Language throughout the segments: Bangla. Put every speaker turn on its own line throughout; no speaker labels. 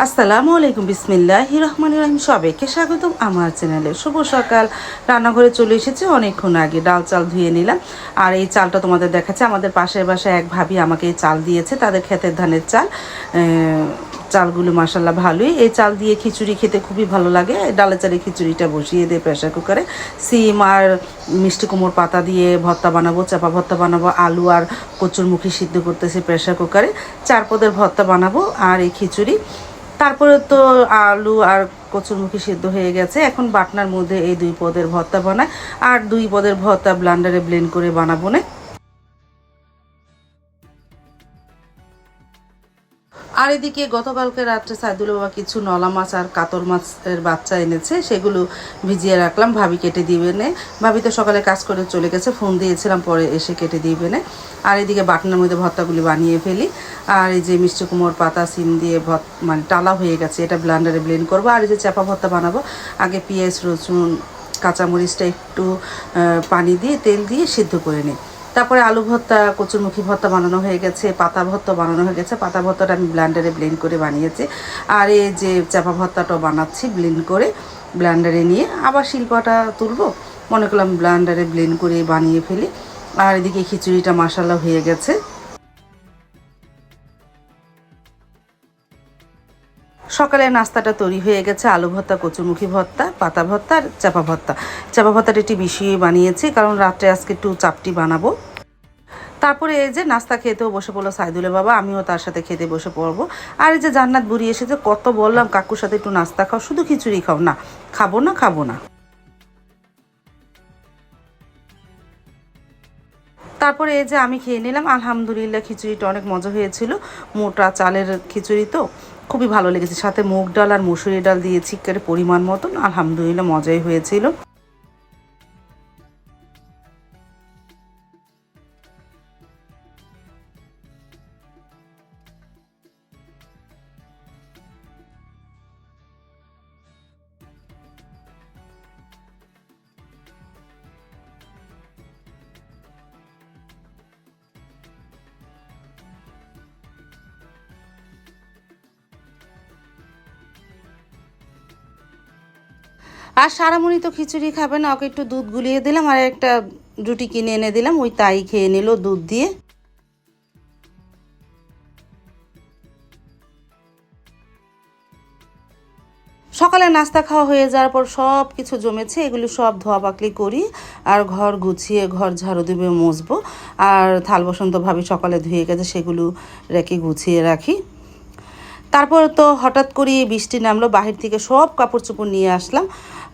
আসসালামু আলাইকুম বিসমিল্লাহ রহমান রহিম। সবাইকে স্বাগতম আমার চ্যানেলে। শুভ সকাল। রান্নাঘরে চলে এসেছি অনেকক্ষণ আগে। ডাল চাল ধুয়ে নিলাম। আর এই চালটা তোমাদের দেখাচ্ছে। আমাদের পাশের বাসায় এক ভাবি আমাকে এই চাল দিয়েছে, তাদের ক্ষেতের ধানের চাল। চালগুলো মাসাল্লাহ ভালোই। এই চাল দিয়ে খিচুড়ি খেতে খুবই ভালো লাগে। ডালে চালে খিচুড়িটা বসিয়ে দিয়ে প্রেশার কুকারে। সিম আর মিষ্টি কুমড়োর পাতা দিয়ে ভর্তা বানাবো, চাপা ভর্তা বানাবো, আলু আর কচুরমুখী সিদ্ধ করতেছি প্রেশার কুকারে। চার পদের ভর্তা বানাবো। আর এই খিচুড়ি তারপরে তো আলু আর কচুরমুখী সিদ্ধ হয়ে গেছে। এখন বাটনার মধ্যে এই দুই পদের ভর্তা বানায় আর দুই পদের ভর্তা ব্লান্ডারে ব্লেন্ড করে বানাবো না। আর এদিকে গতকালকে রাত্রে সাইদুল বাবা কিছু নলা মাছ আর কাতল মাছের বাচ্চা এনেছে, সেগুলো ভিজিয়ে রাখলাম। ভাবি কেটে দিবে নে। ভাবি তো সকালে কাজ করে চলে গেছে, ফোন দিয়েছিলাম, পরে এসে কেটে দিবে না। আর এদিকে বাটনার মধ্যে ভর্তাগুলি বানিয়ে ফেলি। আর এই যে মিষ্টি কুমোর পাতা, সিম দিয়ে ভত মানে টালা হয়ে গেছে, এটা ব্লান্ডারে ব্লেন্ড করব। আর এই যে চাপা ভর্তা বানাবো, আগে পেঁয়াজ, রসুন, কাঁচামরিচটা একটু পানি দিয়ে, তেল দিয়ে সিদ্ধ করে নিই। তারপরে আলু ভর্তা, কচুরমুখী ভর্তা বানানো হয়ে গেছে, পাতা ভর্তা বানানো হয়ে গেছে। পাতা ভর্তাটা আমি ব্ল্যান্ডারে ব্লেন্ড করে বানিয়েছি। আর এই যে চাপা ভর্তাটাও বানাচ্ছি ব্লেন্ড করে ব্লেন্ডারে নিয়ে আবার শিল্পটা তুলবো। মনে করলাম ব্ল্যান্ডারে ব্লেন্ড করে বানিয়ে ফেলি। আর এদিকে খিচুড়িটা মশালা হয়ে গেছে। সকালে নাস্তাটা তৈরি হয়ে গেছে, আলু ভর্তা, কচুমুখী ভর্তা, পাতা ভর্তা আর চাপা ভর্তা। চাপা ভর্তাটা একটি মিশিয়ে বানিয়েছি, কারণ রাত্রে আজকে একটু চাপটি বানাবো। তারপরে এই যে নাস্তা খেতেও বসে পড়ল সাইদুলে বাবা, আমিও তার সাথে খেতে বসে পড়ব। আর এই যে জান্নাত বুড়ি এসেছে, কত বললাম, কাকুর সাথে একটু নাস্তা খাও, শুধু খিচুড়ি খাও, না, খাব না খাব না। তারপরে এই যে আমি খেয়ে নিলাম, আলহামদুলিল্লাহ খিচুড়িটা অনেক মজা হয়েছিল। মোটা চালের খিচুড়ি তো খুবই ভালো লেগেছে। সাথে মুগ ডাল আর মুসুরি ডাল দিয়েছি পরিমাণ মতন, আলহামদুলিল্লাহ মজাই হয়েছিল। আর সারামণি তো খিচুড়ি খাবে না, ওকে একটু দুধ গুলিয়ে দিলাম আর একটা রুটি কিনে এনে দিলাম, ওই তাই খেয়ে নিল দুধ দিয়ে। সকালে নাস্তা খাওয়া হয়ে যাওয়ার পর সব কিছু জমেছে, এগুলো সব ধোয়া পাকলি করি আর ঘর গুছিয়ে, ঘর ঝাড়ু দিবে মুছবো। আর থাল বসন্ত ভাবি সকালে ধুয়ে গেছে, সেগুলো রেখে গুছিয়ে রাখি। তারপর তো হঠাৎ করে বৃষ্টি নামলো, বাহির থেকে সব কাপড় চোপড় নিয়ে আসলাম।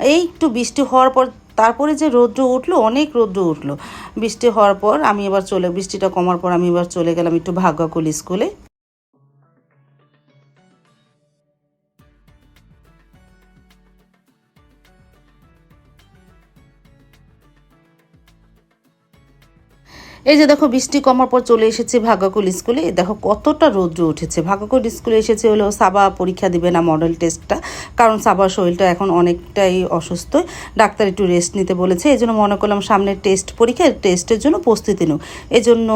এই একটু বৃষ্টি হওয়ার পর, তারপরে যে রৌদ্র উঠল, অনেক রৌদ্র উঠল। বৃষ্টি হওয়ার পর আমি এবার চলে, বৃষ্টিটা কমার পর আমি এবার চলে গেলাম একটু ভাগ্যকুল স্কুলে। এই যে দেখো, বৃষ্টি কমার পর চলে এসেছে ভাগ্যকুল স্কুলে। দেখো, কতটা রৌদ্র উঠেছে। ভাগ্যকুল স্কুলে এসেছে হলো সাবা পরীক্ষা দিবে না মডেল টেস্টটা কারণ সাবার শরীরটা এখন অনেকটাই অসুস্থ। ডাক্তার একটু রেস্ট নিতে বলেছে, এই জন্য মনে করলাম সামনের টেস্ট পরীক্ষা টেস্টের জন্য প্রস্তুতি নেব। এই জন্য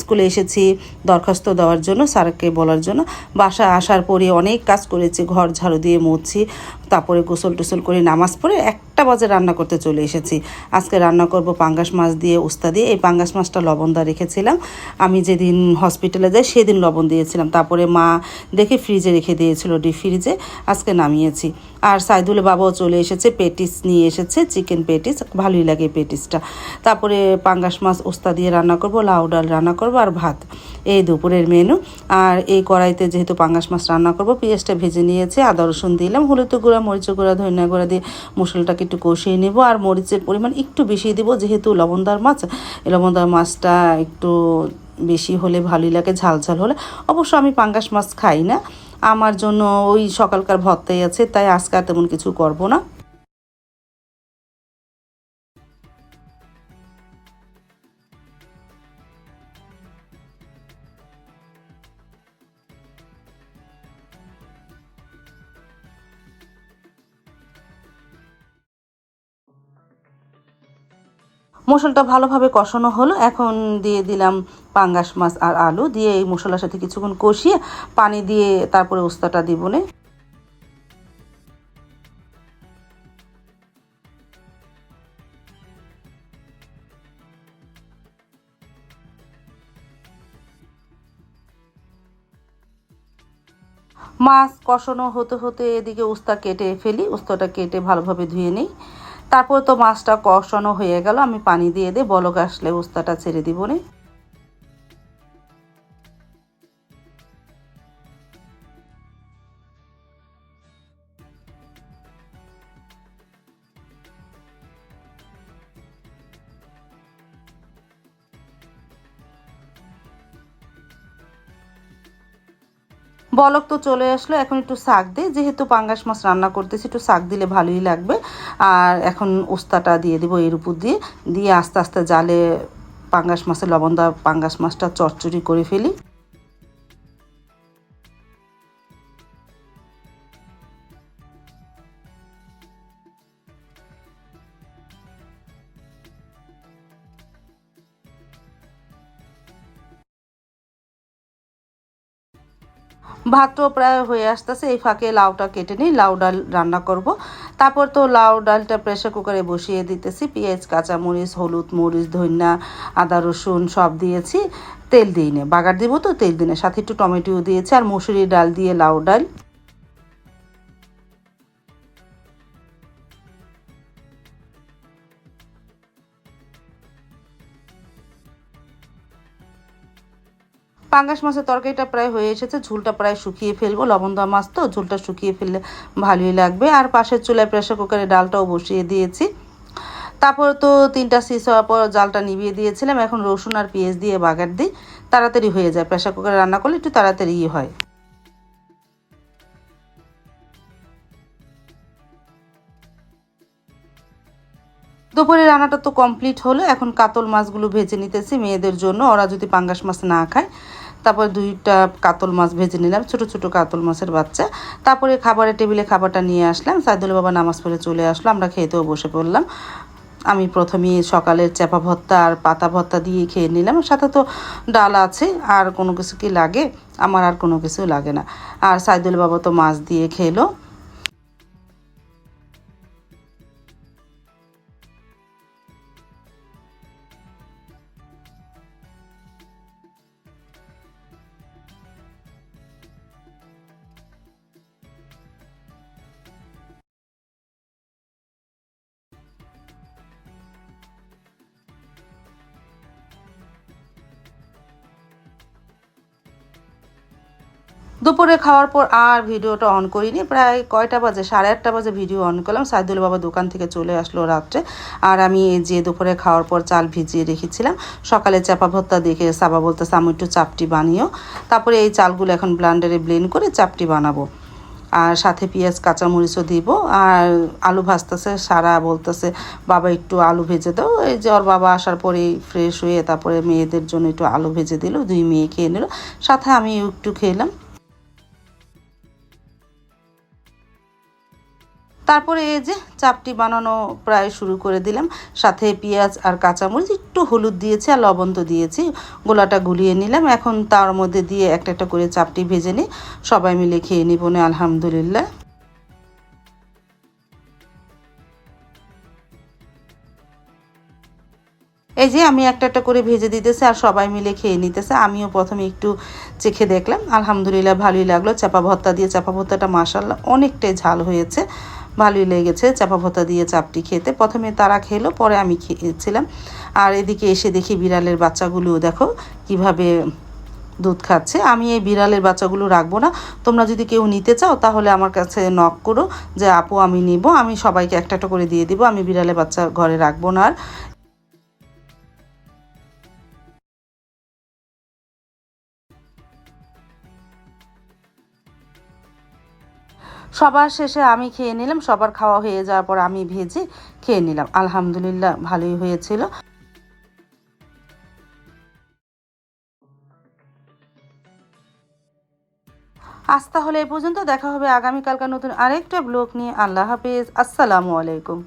স্কুলে এসেছি দরখাস্ত দেওয়ার জন্য, স্যারকে বলার জন্য। বাসা আসার পরে অনেক কাজ করেছি, ঘর ঝাড়ু দিয়ে মুছছি, তারপরে গোসল টোসল করে নামাজ পড়ে একটা বাজে রান্না করতে চলে এসেছি। আজকে রান্না করব পাঙ্গাস মাছ দিয়ে উস্তা দিয়ে। এই পাঙ্গাস মাছটা লবণ দা রেখেছিলাম। আমি যেদিন হসপিটালে যাই, সেদিন লবণ দিয়েছিলাম। তারপরে মা দেখে ফ্রিজে রেখে দিয়েছিল ডিপ ফ্রিজে আজকে নামিয়েছি। আর সাইদুলে বাবাও চলে এসেছে, পেটিস নিয়ে এসেছে চিকেন পেটিস। ভালোই লাগে পেটিসটা। তারপরে পাঙ্গাস মাছ উস্তা দিয়ে রান্না করব, লাউ ডাল রান্না করব আর ভাত। এই দুপুরের মেনু আর এই কড়াইতে যেহেতু পাঙ্গাস মাছ রান্না করব, পেঁয়াজটা ভেজে নিয়েছে, আদা রসুন দিলাম, হলুদ গুঁড়া মরিচ গুঁড়া, ধনিয়া গুঁড়া দিয়ে মশলাটাকে একটু কষিয়ে নেব আর মরিচের পরিমাণ একটু বেশি দেবো, যেহেতু লবণদার মাছ লবণদার মাছটা একটু বেশি হলে ভালোই লাগে, ঝাল ঝাল হলে। অবশ্য আমি পাঙ্গাস মাছ খাই না, আমার জন্য ওই সকালকার ভর্তাই আছে, তাই আজকে আর তেমন কিছু করব না। মশলাটা ভালোভাবে কষানো হলো। এখন দিয়ে দিলাম পাঙ্গাস মাছ আর আলু। দিয়ে এই মশলার সাথে কিছুক্ষণ কষিয়ে পানি দিয়ে তারপরে উস্তাটা দিব নে। মাছ কষানো হতে হতে এদিকে উস্তা কেটে ফেলি। উস্তাটা কেটে ভালোভাবে ধুয়ে নিই। তারপর তো মাছটা কষানো হয়ে গেল, আমি পানি দিয়ে দিই বলক আসলে বস্তাটা ছেড়ে দিব নে। বলক তো চলে আসলো, এখন একটু শাক দিই। যেহেতু পাঙ্গাস মাছ রান্না করতেছি, একটু শাক দিলে ভালোই লাগবে। আর এখন উস্তাটা দিয়ে দিব এর উপর দিয়ে। দিয়ে আস্তে আস্তে জালে পাঙ্গাস মাছের লবণ দেওয়া পাঙ্গাস মাছটা চচ্চড়ি করে ফেলি। ভাতটাও প্রায় হয়ে আসতেছে। এই ফাঁকে লাউটা কেটে নিই, লাউ ডাল রান্না করব। তারপর তো লাউ ডালটা প্রেশার কুকারে বসিয়ে দিতেছি। পেঁয়াজ, কাঁচামরিচ, হলুদ মরিচ, ধনিয়া, আদা, রসুন সব দিয়েছি। তেল দিই নে, বাগার দিব তো, তেল দিনে সাথে একটু টমেটোও দিয়েছি আর মুসুরি ডাল দিয়ে লাউ ডাল। পাঙ্গাস মাছের তরকারিটা প্রায় হয়ে এসেছে, ঝুলটা প্রায় শুকিয়ে ফেলব। লবণ দেওয়া মাছ তো, ঝুলটা শুকিয়ে ফেললে ভালোই লাগবে। আর পাশের চুলায় প্রেশার কুকারে ডালটাও বসিয়ে দিয়েছি। তারপর তো তিনটা সিস হওয়ার পর জালটা নিভিয়ে দিয়েছিলাম। এখন রসুন আর পেঁয়াজ দিয়ে বাগার দিই। তাড়াতাড়ি হয়ে যায়। প্রেশার কুকারে রান্না করলে একটু তাড়াতাড়ি হয়। দুপুরে রান্নাটা তো কমপ্লিট হলো। এখন কাতল মাছগুলো ভেজে নিতেছি। মেয়েদের জন্য, ওরা যদি পাঙ্গাস মাছ না খায় তারপর দুইটা কাতল মাছ ভেজে নিলাম, ছোট ছোট কাতল মাছের বাচ্চা। তারপরে খাবারের টেবিলে খাবারটা নিয়ে আসলাম। সাইদুল বাবা নামাজ পড়ে চলে আসলো, আমরা খেতেও বসে পড়লাম। আমি প্রথমে সকালের চেপা ভত্তা আর পাতা ভত্তা দিয়ে খেয়ে নিলাম। সাথে তো ডাল আছে, আর কোনো কিছু কি লাগে? আমার আর কোনো কিছু লাগে না। আর সাইদুল বাবা তো মাছ দিয়ে খেলো। দুপুরে খাওয়ার পর আর ভিডিওটা অন করিনি। প্রায় কয়টা বাজে? সাড়ে আটটা বাজে ভিডিও অন করলাম। সাইদুল বাবা দোকান থেকে চলে আসলো রাত্রে। আর আমি যে দুপুরে খাওয়ার পর চাল ভিজিয়ে রেখেছিলাম। সকালে চাপা ভত্তা দেখে সাবা বলতেছে আমি একটু চাপটি বানিয়েও তারপরে এই চালগুলো এখন ব্লান্ডারে ব্লেন্ড করে চাপটি বানাবো। আর সাথে পেঁয়াজ, কাঁচামরিচও দিব। আর আলু ভাজতেছে, সারা বলতেছে, বাবা, একটু আলু ভেজে দাও। এই যে ওর বাবা আসার পরেই ফ্রেশ হয়ে তারপরে মেয়েদের জন্য একটু আলু ভেজে দিল, দুই মেয়ে খেয়ে নিল। সাথে আমি একটু খেলাম। তারপরে এই যে চাপটি বানানো প্রায় শুরু করে দিলাম। সাথে পেঁয়াজ আর কাঁচামরিচ, একটু হলুদ দিয়েছি আর লবণ তো দিয়েছি। গোলাটা গুলিয়ে নিলাম। এখন তার মধ্যে দিয়ে একটা একটা করে চাপটি ভেজে নিই। সবাই মিলে খেয়ে নিব না, আলহামদুলিল্লাহ। এই যে আমি একটা একটা করে ভেজে দিতেছে আর সবাই মিলে খেয়ে নিতেছে। আমিও প্রথমে একটু চেখে দেখলাম। আলহামদুলিল্লাহ, ভালোই লাগল। চাপা ভত্তা দিয়ে চাপা ভত্তাটা মাসাল্লাহ অনেকটাই ঝাল হয়েছে। ভালোই লেগেছে, চাপা ভোতা দিয়ে চাপটি খেতে। প্রথমে তারা খেলো, পরে আমি খেয়েছিলাম। আর এদিকে এসে দেখি বিড়ালের বাচ্চাগুলোও দেখো কীভাবে দুধ খাচ্ছে। আমি এই বিড়ালের বাচ্চাগুলো রাখব না। তোমরা যদি কেউ নিতে চাও, তাহলে আমার কাছে নক করো যে, আপু, আমি নিব। আমি সবাইকে একটা একটা করে দিয়ে দিব। আমি বিড়ালের বাচ্চা ঘরে রাখব না আর। সবার শেষে আমি খেয়ে নিলাম, সবার খাওয়া হয়ে যাওয়ার পর আমি ভেজে খেয়ে নিলাম। আলহামদুলিল্লাহ, ভালোই হয়েছিল। আজ তাহলে এ পর্যন্ত, দেখা হবে আগামীকালকার নতুন আরেকটা ব্লগ নিয়ে। আল্লাহ হাফিজ, আসসালামু আলাইকুম।